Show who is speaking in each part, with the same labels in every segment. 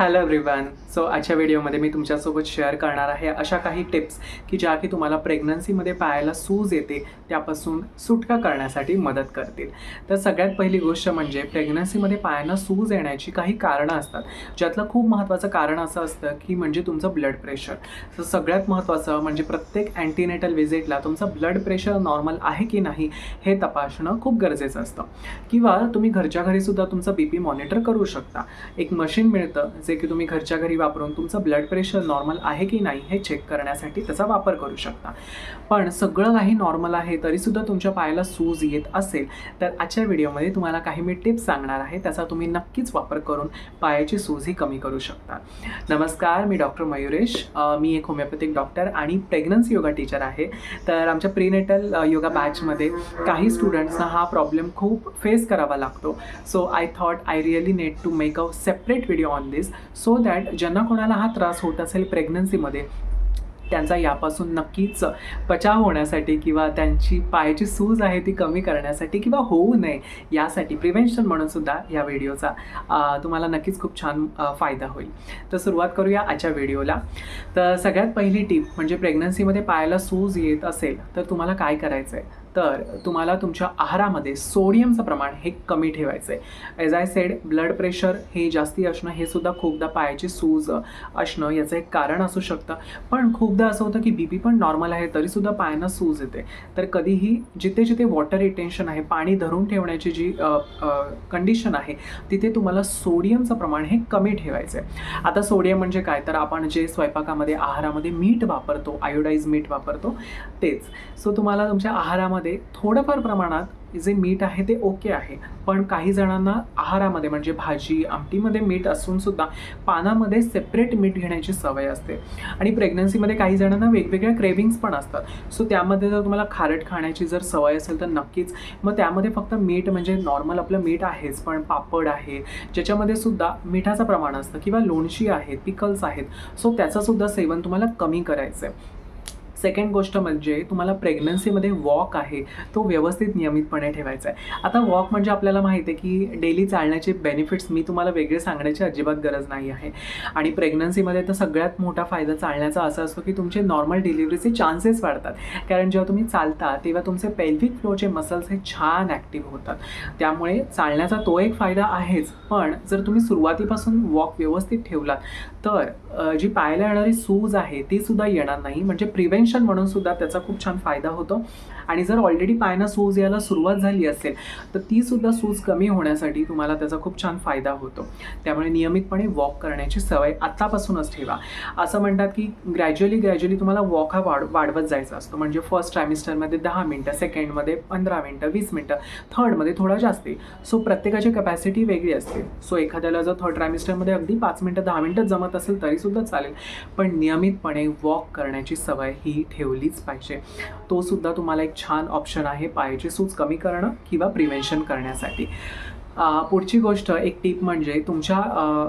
Speaker 1: Hello everyone so आजच्या व्हिडिओमध्ये मी तुमच्यासोबत शेअर करणार आहे अशा काही टिप्स की ज्या की तुम्हाला प्रेग्नन्सीमध्ये पायाला सूज येते त्यापासून सुटका करण्यासाठी मदत करतील. तर सगळ्यात पहिली गोष्ट म्हणजे प्रेग्नन्सीमध्ये पायांना सूज येण्याची काही कारणं असतात. ज्यातलं खूप महत्त्वाचं कारण असं असतं की म्हणजे तुमचं ब्लड प्रेशर तर सगळ्यात महत्त्वाचं म्हणजे प्रत्येक अँटीनेटल व्हिजिटला तुमचं ब्लड प्रेशर नॉर्मल आहे की नाही हे तपासणं खूप गरजेचं असतं. किंवा तुम्ही घरच्या घरीसुद्धा तुमचं बी पी मॉनिटर करू शकता. एक मशीन मिळतं जे की तुम्ही घरच्या घरी वापरून तुमचं ब्लड प्रेशर नॉर्मल आहे की नाही हे चेक करण्यासाठी त्याचा वापर करू शकता. पण सगळं काही नॉर्मल आहे तरीसुद्धा तुमच्या पायाला सूज येत असेल तर आजच्या व्हिडिओमध्ये तुम्हाला काही मी टिप्स सांगणार आहे त्याचा तुम्ही नक्कीच वापर करून पायाची सूज ही कमी करू शकता. नमस्कार मी डॉक्टर मयुरेश मी एक होमिओपॅथिक डॉक्टर आणि प्रेग्नन्सी योगा टीचर आहे. तर आमच्या प्रीनेटल योगा बॅचमध्ये काही स्टुडंट्सना हा प्रॉब्लेम खूप फेस करावा लागतो. So I thought I really need to make a separate video on this so that ज्यांना कोणाला हा त्रास होत असेल प्रेग्नन्सीमध्ये त्यांचा यापासून नक्कीच बचाव होण्यासाठी किंवा त्यांची पायाची सूज आहे ती कमी करण्यासाठी किंवा होऊ नये यासाठी प्रिव्हेन्शन म्हणून सुद्धा या व्हिडिओचा तुम्हाला नक्कीच खूप छान फायदा होईल. तर सुरुवात करूया आजच्या व्हिडिओला. तर सगळ्यात पहिली टीप म्हणजे प्रेग्नन्सीमध्ये पायाला सूज येत असेल तर तुम्हाला काय करायचं आहे तर तुम्हाला तुमच्या आहारामध्ये सोडियमचं प्रमाण हे कमी ठेवायचं आहे as I said blood pressure हे जास्ती असणं हे सुद्धा खूपदा पायाची सूज असणं याचं एक कारण असू शकतं. पण खूपदा असं होतं की बी पी पण नॉर्मल आहे तरीसुद्धा पायांना सूज येते. तर कधीही जिथे जिथे वॉटर रिटेन्शन आहे पाणी धरून ठेवण्याची जी कंडिशन आहे तिथे तुम्हाला सोडियमचं प्रमाण हे कमी ठेवायचं आहे आता सोडियम म्हणजे काय? तर आपण जे स्वयंपाकामध्ये आहारामध्ये मीठ वापरतो आयोडाईज मीठ वापरतो तेच. सो तुम्हाला तुमच्या आहारामध्ये थोडंफार प्रमाणात जे मीठ आहे ते ओके आहे. पण काही जणांना आहारामध्ये म्हणजे भाजी आमटीमध्ये मीठ असून सुद्धा पानामध्ये सेपरेट मीठ घेण्याची सवय असते. आणि प्रेग्नन्सीमध्ये काही जणांना वेगवेगळ्या क्रेविंग्स पण असतात. सो त्यामध्ये जर तुम्हाला खारट खाण्याची जर सवय असेल तर नक्कीच मग त्यामध्ये फक्त मीठ म्हणजे नॉर्मल आपलं मीठ आहेच पण पापड आहे ज्याच्यामध्ये सुद्धा मिठाचं प्रमाण असतं किंवा लोणची आहेत पिकल्स आहेत. सो त्याचं सुद्धा सेवन तुम्हाला कमी करायचं आहे सेकंड गोष्ट म्हणजे तुम्हाला प्रेग्नन्सीमध्ये वॉक आहे तो व्यवस्थित नियमितपणे ठेवायचा आहे. आता वॉक म्हणजे आपल्याला माहिती आहे की डेली चालण्याचे बेनिफिट्स मी तुम्हाला वेगळे सांगण्याची अजिबात गरज नाही आहे. आणि प्रेग्नन्सीमध्ये तर सगळ्यात मोठा फायदा चालण्याचा असा असतो की तुमचे नॉर्मल डिलिव्हरीचे चान्सेस वाढतात. कारण जेव्हा तुम्ही चालता तेव्हा तुमचे पेल्विक फ्लोचे मसल्स हे छान ॲक्टिव्ह होतात. त्यामुळे चालण्याचा तो एक फायदा आहेच. पण जर तुम्ही सुरुवातीपासून वॉक व्यवस्थित ठेवलात तर जी पायाला येणारी सूज आहे ती सुद्धा येणार नाही. म्हणजे प्रिव्हेन्शन म्हणून सुद्धा त्याचा खूप छान फायदा होतो. आणि जर ऑलरेडी पायांना सूज यायला सुरुवात झाली असेल तर ती सुद्धा सूज कमी होण्यासाठी तुम्हाला त्याचा खूप छान फायदा होतो. त्यामुळे नियमितपणे वॉक करण्याची सवय आत्तापासूनच ठेवा. असं म्हणतात की ग्रॅज्युअली ग्रॅज्युअली तुम्हाला वॉक हा वाढ वाढवत जायचा असतो. म्हणजे फर्स्ट ट्रायमिस्टरमध्ये दहा मिनटं सेकंडमध्ये पंधरा मिनटं वीस मिनटं थर्डमध्ये थोडा जास्ती. सो प्रत्येकाची कपॅसिटी वेगळी असते. सो एखाद्याला जर थर्ड ट्रायमिस्टरमध्ये अगदी पाच मिनटं दहा मिनटं जमत असेल तरीसुद्धा चालेल. पण नियमितपणे वॉक करण्याची सवय ही ठेवलीच पाहिजे. तो सुद्धा तुम्हाला एक छान ऑप्शन आहे पायाची सूज कमी करणं किंवा प्रिव्हेन्शन करण्यासाठी. पुढची गोष्ट एक टीप म्हणजे तुमच्या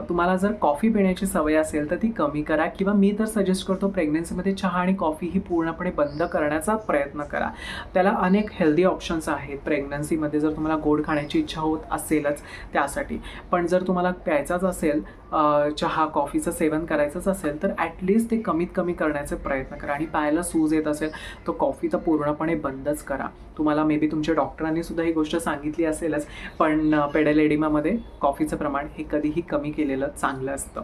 Speaker 1: तुम्हाला जर कॉफी पिण्याची सवय असेल तर ती कमी करा किंवा मी तर सजेस्ट करतो प्रेग्नन्सीमध्ये चहा आणि कॉफी ही पूर्णपणे बंद करण्याचा प्रयत्न करा. त्याला अनेक हेल्दी ऑप्शन्स आहेत. प्रेग्नन्सीमध्ये जर तुम्हाला गोड खाण्याची इच्छा होत असेलच त्यासाठी. पण जर तुम्हाला प्यायचाच असेल चहा कॉफीचं सेवन करायचंच असेल तर ॲटलिस्ट ते कमीत कमी करण्याचे प्रयत्न करा आणि पायाला सूज येत असेल तर कॉफी तर पूर्णपणे बंदच करा. तुम्हाला मे बी तुमच्या डॉक्टरांनी सुद्धा ही गोष्ट सांगितली असेलच पण पेडेलेडिमामध्ये कॉफीचं प्रमाण हे कधीही कमी केलेलं चांगलं असतं.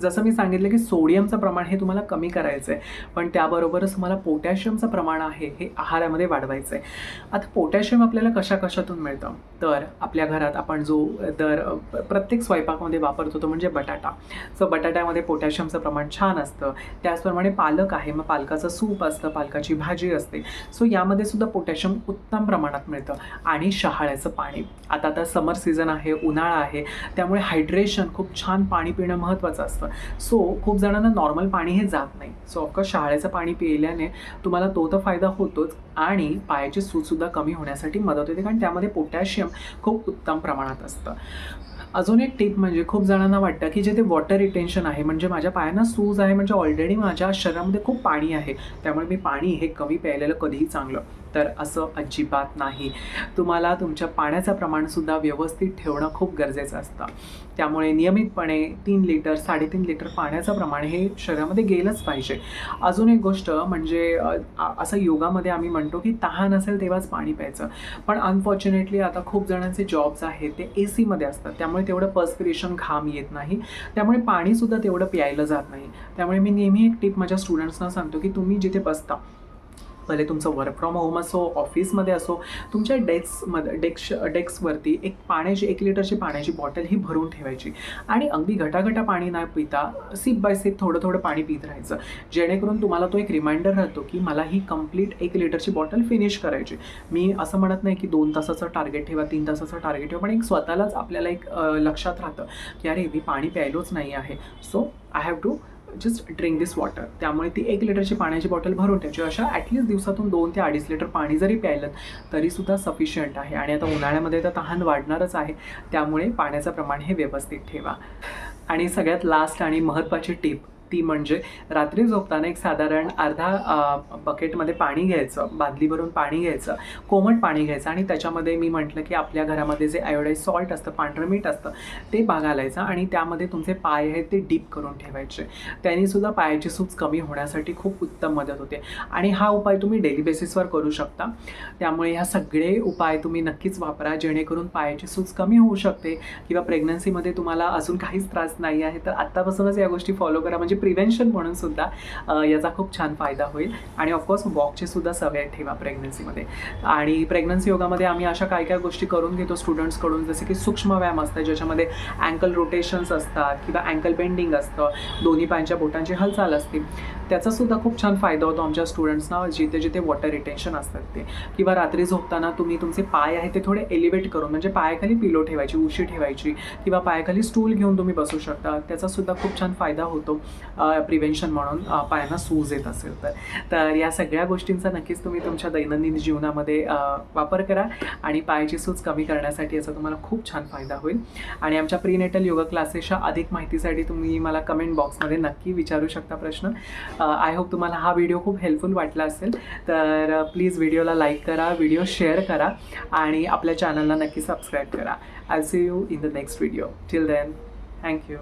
Speaker 1: जसं मी सांगितलं की सोडियमचं प्रमाण हे तुम्हाला कमी करायचं आहे पण त्याबरोबरच तुम्हाला पोटॅशियमचं प्रमाण आहे हे आहारामध्ये वाढवायचं आहे आता पोटॅशियम आपल्याला कशा कशातून मिळतं? तर आपल्या घरात आपण जो दर प्रत्येक स्वयंपाकामध्ये वापरतो तो म्हणजे बटाटा. सो बटाट्यामध्ये पोटॅशियमचं प्रमाण छान असतं. त्याचप्रमाणे पालक आहे मग पालकाचं सूप असतं पालकाची भाजी असते. सो यामध्ये सुद्धा पोटॅशियम उत्तम प्रमाणात मिळतं. आणि शहाळ्याचं पाणी. आता आता समर सीझन आहे उन्हाळा आहे त्यामुळे हायड्रेशन खूप छान पाणी पिणं महत्त्वाचं असतं. सो खूप जणांना नॉर्मल पाणी हे जात नाही. सो ऑफकोर्स शहाळ्याचं पाणी पिल्याने तुम्हाला तो तर फायदा होतोच आणि पायाची सूजसुद्धा कमी होण्यासाठी मदत होते कारण त्यामध्ये पोटॅशियम खूप उत्तम प्रमाणात असतं. अजून एक टिप म्हणजे खूप जणांना वाटतं की जे ते वॉटर रिटेन्शन आहे म्हणजे माझ्या पायांना सूज आहे म्हणजे ऑलरेडी माझ्या शरीरामध्ये खूप पाणी आहे त्यामुळे मी पाणी हे कमी प्यायलेलं कधीही चांगलं. तर असं अजिबात नाही. तुम्हाला तुमच्या पाण्याचं प्रमाणसुद्धा व्यवस्थित ठेवणं खूप गरजेचं असतं. त्यामुळे नियमितपणे तीन लिटर साडेतीन लिटर पाण्याचं प्रमाण हे शरीरामध्ये गेलंच पाहिजे. अजून एक गोष्ट म्हणजे असं योगामध्ये आम्ही म्हणतो की तहान असेल तेव्हाच पाणी प्यायचं. पण अनफॉर्च्युनेटली आता खूप जणांचे जॉब्स आहेत ते ए सीमध्ये असतात. त्यामुळे तेवढं पर्स्पिरेशन घाम येत नाही. त्यामुळे पाणीसुद्धा तेवढं प्यायलं जात नाही. त्यामुळे मी नेहमी एक टिप माझ्या स्टुडंट्सना सांगतो की तुम्ही जिथे बसता भले तुमचं वर्क फ्रॉम होम असो ऑफिसमध्ये असो तुमच्या डेस्कमध्ये डेस्क डेस्कवरती एक पाण्याची एक लिटरची पाण्याची बॉटल ही भरून ठेवायची. आणि अगदी घटाघटा पाणी न पिता सिप बाय सिप थोडं थोडं पाणी पित राहायचं. जेणेकरून तुम्हाला तो एक रिमाइंडर राहतो की मला ही कंप्लीट एक लिटरची बॉटल फिनिश करायची. मी असं म्हणत नाही की दोन तासाचं टार्गेट ठेवा तीन तासाचं टार्गेट ठेवा पण एक स्वतःलाच आपल्याला एक लक्षात राहतं की अरे मी पाणी प्यायलोच नाही आहे. So I have to just drink this water त्यामुळे ती एक लिटरची पाण्याची बॉटल भरून ठेवायची अशा ॲटलिस्ट दिवसातून दोन ते अडीच लिटर पाणी जरी प्यायलं तरीसुद्धा सफिशियंट आहे. आणि आता उन्हाळ्यामध्ये तर तहान वाढणारच आहे. त्यामुळे पाण्याचं प्रमाण हे व्यवस्थित ठेवा. आणि सगळ्यात लास्ट आणि महत्त्वाची टीप ती म्हणजे रात्री झोपताना एक साधारण अर्धा बकेटमध्ये पाणी घ्यायचं बादली भरून पाणी घ्यायचं कोमट पाणी घ्यायचं आणि त्याच्यामध्ये मी म्हटलं की आपल्या घरामध्ये जे आयोडाईज सॉल्ट असतं पांढरं मीठ असतं ते बा घालायचं आणि त्यामध्ये तुमचे पाय आहेत ते डीप करून ठेवायचे. त्यांनी सुद्धा पायाची सूज कमी होण्यासाठी खूप उत्तम मदत होते. आणि हा उपाय तुम्ही डेली बेसिसवर करू शकता. त्यामुळे ह्या सगळे उपाय तुम्ही नक्कीच वापरा जेणेकरून पायाची सूज कमी होऊ शकते किंवा प्रेग्नन्सीमध्ये तुम्हाला अजून काहीच त्रास नाही आहे. तर आत्तापासूनच या गोष्टी फॉलो करा. म्हणजे म्हणजे प्रिव्हेन्शन म्हणून सुद्धा याचा खूप छान फायदा होईल. आणि ऑफकोर्स वॉकची सुद्धा सवय ठेवा प्रेग्नन्सीमध्ये आणि प्रेग्नन्सी योगामध्ये आम्ही अशा काय काय गोष्टी करून घेतो स्टुडंट्सकडून जसे की सूक्ष्म व्यायाम असतात ज्याच्यामध्ये अँकल रोटेशन्स असतात किंवा अँकल बेंडिंग असतं दोन्ही पायांच्या बोटांची हालचाल असते. त्याचा सुद्धा खूप छान फायदा होतो आमच्या स्टुडंट्सना जिथे जिथे वॉटर रिटेन्शन असतात ते. किंवा रात्री झोपताना तुम्ही तुमचे पाय आहेत ते थोडे एलिवेट करून म्हणजे पायाखाली पिलो ठेवायची उशी ठेवायची किंवा पायाखाली स्टूल घेऊन तुम्ही बसू शकता. त्याचा सुद्धा खूप छान फायदा होतो. प्रिव्हेन्शन म्हणून पायांना सूज येत असेल तर. तर या सगळ्या गोष्टींचा नक्कीच तुम्ही तुमच्या दैनंदिन जीवनामध्ये वापर करा आणि पायाची सूज कमी करण्यासाठी याचा तुम्हाला खूप छान फायदा होईल. आणि आमच्या प्रीनेटल योगा क्लासेसच्या अधिक माहितीसाठी तुम्ही मला कमेंट बॉक्समध्ये नक्की विचारू शकता प्रश्न. आय होप तुम्हाला हा व्हिडिओ खूप हेल्पफुल वाटला असेल. तर प्लीज व्हिडिओला लाईक करा व्हिडिओ शेअर करा आणि आपल्या चॅनलला नक्की सबस्क्राईब करा. I see you in the next video till then thank you